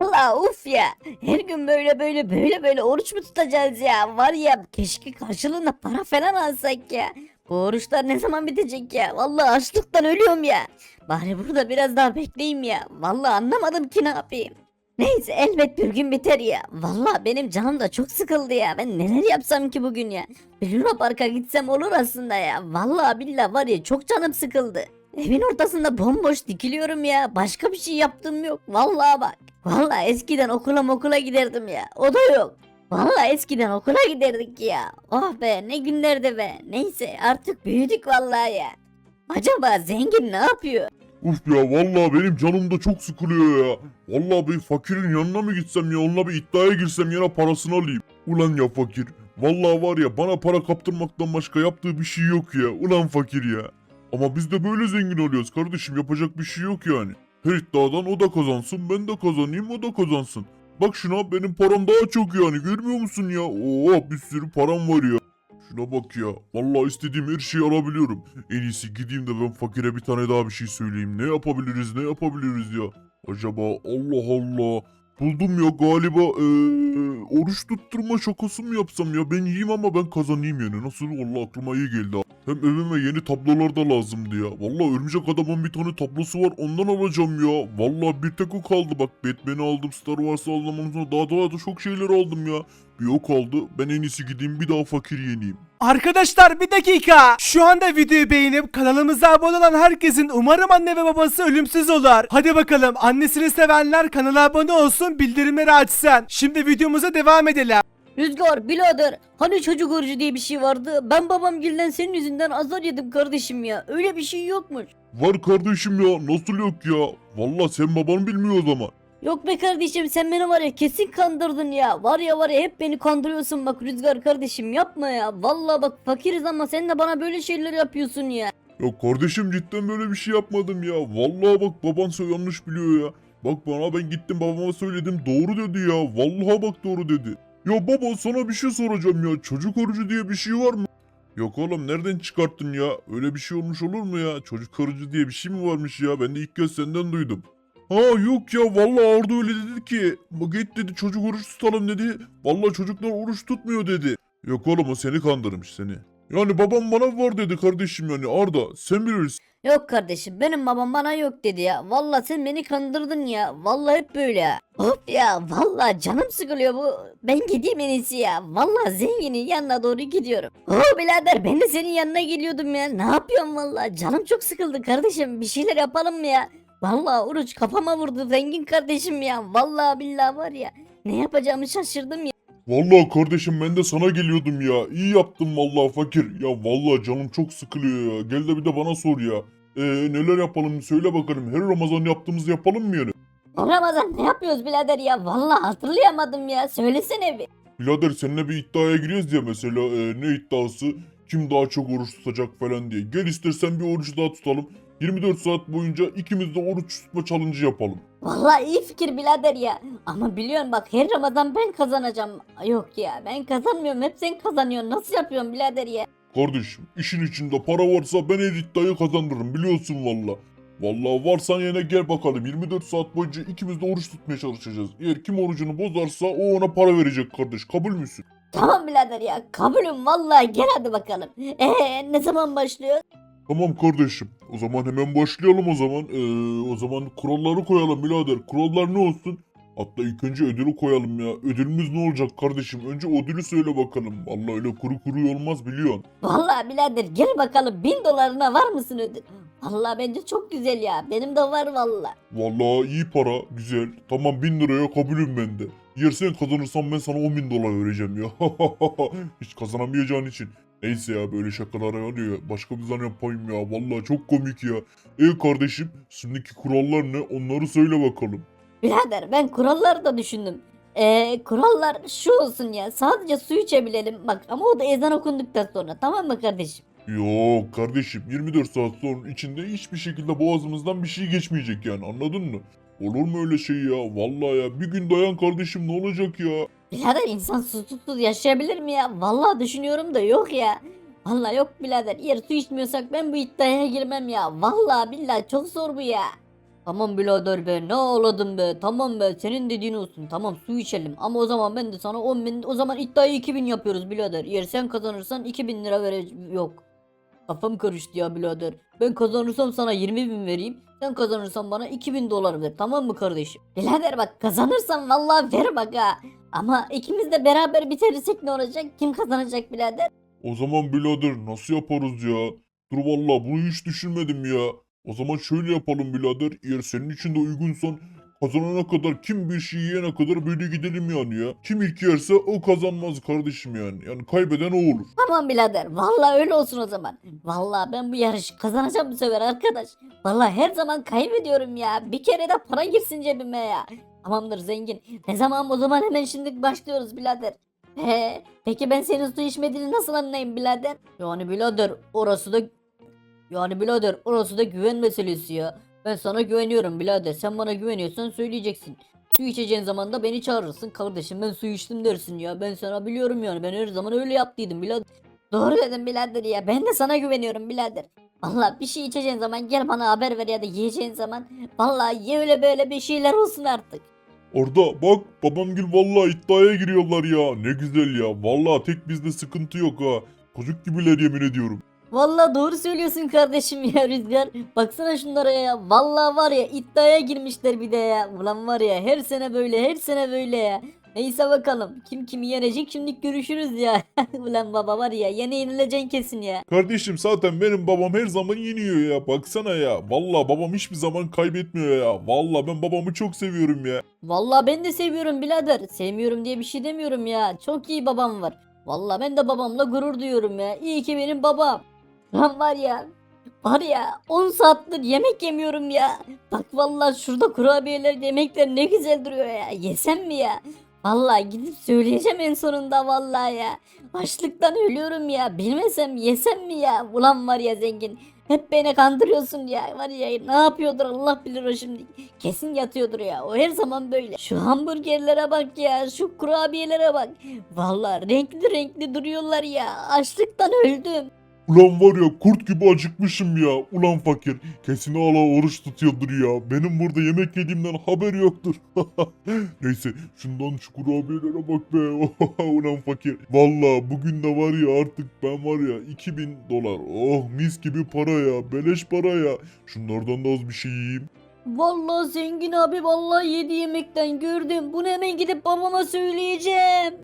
Valla uf ya. Her gün böyle böyle böyle böyle oruç mu tutacağız ya? Var ya keşke karşılığında para falan alsak ya. Bu oruçlar ne zaman bitecek ya? Vallahi açlıktan ölüyorum ya. Bari burada biraz daha bekleyeyim ya. Vallahi anlamadım ki ne yapayım. Neyse elbet bir gün biter ya. Vallahi benim canım da çok sıkıldı ya. Ben neler yapsam ki bugün ya? Bir Luna Park'a gitsem olur aslında ya. Vallahi billahi var ya çok canım sıkıldı. Evin ortasında bomboş dikiliyorum ya. Başka bir şey yaptığım yok. Vallahi bak. Vallahi eskiden okula okula giderdim ya. O da yok. Vallahi eskiden okula giderdik ya. Oh be ne günlerdi be. Neyse artık büyüdük vallahi ya. Acaba zengin ne yapıyor? Uf ya vallahi benim canım da çok sıkılıyor ya. Vallahi bir fakirin yanına mı gitsem ya onunla bir iddiaya girsem yana parasını alayım. Ulan ya fakir. Vallahi var ya bana para kaptırmaktan başka yaptığı bir şey yok ya. Ulan fakir ya. Ama biz de böyle zengin oluyoruz kardeşim yapacak bir şey yok yani. Her iddiadan o da kazansın ben de kazanayım o da kazansın. Bak şuna benim param daha çok yani görmüyor musun ya? Oo bir sürü param var ya. Şuna bak ya. Vallahi istediğim her şeyi alabiliyorum. En iyisi gideyim de ben fakire bir tane daha bir şey söyleyeyim. Ne yapabiliriz ne yapabiliriz ya? Acaba Allah Allah. Buldum ya galiba eee, oruç tutturma şakası mı yapsam ya? Ben yiyeyim ama ben kazanayım yani. Nasıl? Vallahi aklıma iyi geldi. Hem evime yeni tablolar da lazımdı ya. Vallahi örümcek adamın bir tane tablosu var ondan alacağım ya. Vallahi bir tek o kaldı bak. Batman'i aldım, Star Wars'ı aldım. Daha daha da çok şeyler aldım ya. Bir o kaldı. Ben en iyisi gideyim bir daha fakir yeneyim. Arkadaşlar bir dakika. Şu anda videoyu beğenip kanalımıza abone olan herkesin umarım anne ve babası ölümsüz olur. Hadi bakalım annesini sevenler kanala abone olsun bildirimleri açsın. Şimdi videomuza devam edelim. Rüzgar birader hani çocuk orucu diye bir şey vardı. Ben babam gilden senin yüzünden azar yedim kardeşim ya. Öyle bir şey yokmuş. Var kardeşim ya nasıl yok ya? Vallahi sen baban bilmiyor o zaman. Yok be kardeşim sen beni var ya kesin kandırdın ya. Var ya var ya hep beni kandırıyorsun bak Rüzgar kardeşim yapma ya. Vallahi bak fakiriz ama sen de bana böyle şeyler yapıyorsun ya. Ya kardeşim cidden böyle bir şey yapmadım ya. Vallahi bak baban yanlış biliyor ya. Bak bana ben gittim babama söyledim doğru dedi ya. Vallahi bak doğru dedi. Ya baba sana bir şey soracağım ya. Çocuk orucu diye bir şey var mı? Yok oğlum nereden çıkarttın ya? Öyle bir şey olmuş olur mu ya? Çocuk orucu diye bir şey mi varmış ya? Ben de ilk kez senden duydum. Ha yok ya vallahi orada öyle dedi ki. Git dedi çocuk oruç tutalım dedi. Vallahi çocuklar oruç tutmuyor dedi. Yok oğlum o seni kandırmış seni. Yani babam bana var dedi kardeşim yani Arda sen bilirsin. Yok kardeşim benim babam bana yok dedi ya. Vallahi sen beni kandırdın ya. Vallahi hep böyle. Hop ya vallahi canım sıkılıyor bu. Ben gideyim en iyisi ya. Vallahi zenginin yanına doğru gidiyorum. Oo birader ben de senin yanına geliyordum ya. Ne yapıyorsun vallahi? Canım çok sıkıldı kardeşim. Bir şeyler yapalım mı ya? Vallahi oruç kafama vurdu zengin kardeşim ya. Vallahi billahi var ya. Ne yapacağımı şaşırdım ya. Vallahi kardeşim ben de sana geliyordum ya. İyi yaptın vallahi fakir. Ya vallahi canım çok sıkılıyor ya. Gel de bir de bana sor ya. Ee, neler yapalım söyle bakalım. Her Ramazan yaptığımızı yapalım mı yani? Ramazan ne yapıyoruz birader ya? Vallahi hatırlayamadım ya. Söylesene bir. Birader seninle bir iddiaya giriyoruz ya mesela. Ee, ne iddiası? Kim daha çok oruç tutacak falan diye. Gel istersen bir oruç daha tutalım. 24 saat boyunca ikimiz de oruç tutma challenge yapalım. Vallahi iyi fikir birader ya. Ama biliyorsun bak her Ramazan ben kazanacağım. Yok ya ben kazanmıyorum hep sen kazanıyorsun. Nasıl yapıyorsun birader ya? Kardeşim işin içinde para varsa ben her iddiayı kazanırım biliyorsun valla. Valla varsan yine gel bakalım 24 saat boyunca ikimiz de oruç tutmaya çalışacağız. Eğer kim orucunu bozarsa o ona para verecek kardeş kabul müsün? Tamam birader ya kabulüm vallahi gel hadi bakalım. Eee ne zaman başlıyor? Tamam kardeşim o zaman hemen başlayalım o zaman. Ee, o zaman kuralları koyalım birader. Kurallar ne olsun? Hatta ilk önce ödülü koyalım ya. Ödülümüz ne olacak kardeşim? Önce ödülü söyle bakalım. Valla öyle kuru kuru olmaz biliyorsun. Vallahi birader gel bakalım bin dolarına var mısın ödül? Vallahi bence çok güzel ya. Benim de var vallahi. Vallahi iyi para, güzel. Tamam bin liraya kabulüm ben de. Yer sen kazanırsan ben sana 10 bin dolar vereceğim ya. Hiç kazanamayacağın için. Neyse ya böyle şakalar yani ya. Başka bir zaman yapayım ya. Vallahi çok komik ya. E kardeşim şimdiki kurallar ne? Onları söyle bakalım. Birader ben kuralları da düşündüm. Eee kurallar şu olsun ya. Sadece su içebilelim. Bak ama o da ezan okunduktan sonra tamam mı kardeşim? Yok kardeşim 24 saat sonra içinde hiçbir şekilde boğazımızdan bir şey geçmeyecek yani anladın mı? Olur mu öyle şey ya? Vallahi ya bir gün dayan kardeşim ne olacak ya? Birader insan susuzsuz yaşayabilir mi ya? Vallahi düşünüyorum da yok ya. Vallahi yok birader. Eğer su içmiyorsak ben bu iddiaya girmem ya. Vallahi billahi çok zor bu ya. Tamam birader be ne ağladın be tamam be senin dediğin olsun tamam su içelim ama o zaman ben de sana 10 bin o zaman iddiayı 2000 yapıyoruz birader eğer sen kazanırsan 2000 lira vereceğim yok kafam karıştı ya birader. Ben kazanırsam sana 20 bin vereyim. Sen kazanırsan bana 2000 dolar ver. Tamam mı kardeşim? Birader bak kazanırsan vallahi ver bak ha. Ama ikimiz de beraber bitirirsek ne olacak? Kim kazanacak birader? O zaman birader nasıl yaparız ya? Dur valla bunu hiç düşünmedim ya. O zaman şöyle yapalım birader. Eğer senin için de uygunsan kazanana kadar kim bir şey yiyene kadar böyle gidelim yani ya. Kim ilk yerse o kazanmaz kardeşim yani. Yani kaybeden o olur. Tamam birader. Vallahi öyle olsun o zaman. Vallahi ben bu yarışı kazanacağım bu sefer arkadaş. Vallahi her zaman kaybediyorum ya. Bir kere de para girsin cebime ya. Tamamdır zengin. Ne zaman o zaman hemen şimdi başlıyoruz birader. He, peki ben senin su içmediğini nasıl anlayayım birader? Yani birader orası da yani birader orası da güven meselesi ya. Ben sana güveniyorum birader. Sen bana güveniyorsan söyleyeceksin. Su içeceğin zaman da beni çağırırsın. Kardeşim ben su içtim dersin ya. Ben sana biliyorum yani. Ben her zaman öyle yaptıydım birader. Doğru dedim birader ya. Ben de sana güveniyorum birader. Valla bir şey içeceğin zaman gel bana haber ver ya da yiyeceğin zaman. Valla ye öyle böyle bir şeyler olsun artık. Orada bak babamgil valla iddiaya giriyorlar ya. Ne güzel ya. Valla tek bizde sıkıntı yok ha. Çocuk gibiler yemin ediyorum. Valla doğru söylüyorsun kardeşim ya Rüzgar. Baksana şunlara ya. Valla var ya iddiaya girmişler bir de ya. Ulan var ya her sene böyle her sene böyle ya. Neyse bakalım. Kim kimi yenecek şimdi görüşürüz ya. Ulan baba var ya yine yenileceksin kesin ya. Kardeşim zaten benim babam her zaman yeniyor ya. Baksana ya. Valla babam hiçbir zaman kaybetmiyor ya. Valla ben babamı çok seviyorum ya. Valla ben de seviyorum birader. Sevmiyorum diye bir şey demiyorum ya. Çok iyi babam var. Valla ben de babamla gurur duyuyorum ya. İyi ki benim babam. Lan var ya. Var ya 10 saattir yemek yemiyorum ya. Bak valla şurada kurabiyeler yemekler ne güzel duruyor ya. Yesem mi ya? Valla gidip söyleyeceğim en sonunda valla ya. Açlıktan ölüyorum ya. Bilmesem yesem mi ya? Ulan var ya zengin. Hep beni kandırıyorsun ya. Var ya ne yapıyordur Allah bilir o şimdi. Kesin yatıyordur ya. O her zaman böyle. Şu hamburgerlere bak ya. Şu kurabiyelere bak. Valla renkli renkli duruyorlar ya. Açlıktan öldüm. Ulan var ya kurt gibi acıkmışım ya. Ulan fakir. Kesin hala oruç tutuyordur ya. Benim burada yemek yediğimden haber yoktur. Neyse şundan şu kurabiyelere bak be. Ulan fakir. Valla bugün de var ya artık ben var ya 2000 dolar. Oh mis gibi para ya. Beleş para ya. Şunlardan da az bir şey yiyeyim. Vallahi zengin abi vallahi yedi yemekten gördüm. Bunu hemen gidip babama söyleyeceğim.